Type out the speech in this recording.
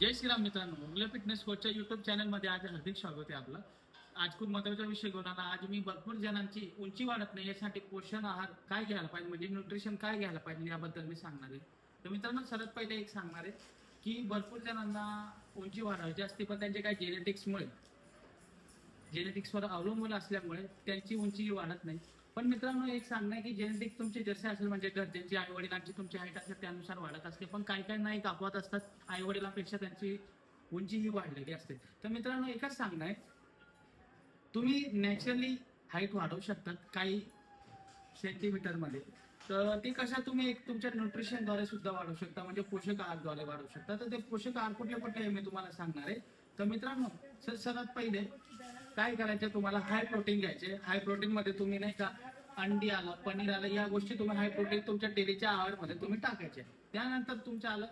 जय श्रीराम मित्रांनो मुंगल्या fitness कोचच्या YouTube चॅनलमध्ये आज हार्दिक स्वागत आहे आपलं. आज खूप महत्त्वाचा विषय घेऊन आला. आज मी भरपूर जणांची उंची वाढत नाही यासाठी पोषण आहार काय घ्यायला पाहिजे म्हणजे न्यूट्रिशन काय घ्यायला पाहिजे याबद्दल मी सांगणार आहे. तर मित्रांनो सर्वात पहिले एक सांगणार आहे की भरपूर जणांना उंची वाढवायची असते पण त्यांच्या काही जेनेटिक्समुळे जेनेटिक्सवर अवलंबून असल्यामुळे त्यांची उंची वाढत नाही. पण मित्रांनो एक सांगणं आहे की जेनेटिक तुमचे जसे असेल म्हणजे घरच्यांची आई वडिलांची तुमची हाईट असेल त्यानुसार वाढत असते. पण काही काही नाही कापवत असतात. आई वडिलांपेक्षा त्यांची उंची ही वाढलेली असते. तर मित्रांनो एकच सांगणं आहे. तुम्ही नॅचरली हाईट वाढवू शकतात काही सेंटीमीटरमध्ये तर ते कशा तुम्ही एक तुमच्या न्यूट्रिशनद्वारे सुद्धा वाढवू शकता म्हणजे पोषक आहारद्वारे वाढवू शकता. तर ते पोषक आहार कुठले कुठले मी तुम्हाला सांगणार आहे. तर मित्रांनो सर सर्वात पहिले काय करायचं? तुम्हाला हाय प्रोटीन घ्यायचे. हाय प्रोटीन मध्ये तुम्ही नाही का अंडी आलं पनीर आलं या गोष्टी तुम्ही हाय प्रोटीन तुमच्या डेलीच्या आहारमध्ये तुम्ही टाकायचे. त्यानंतर तुमचं आलं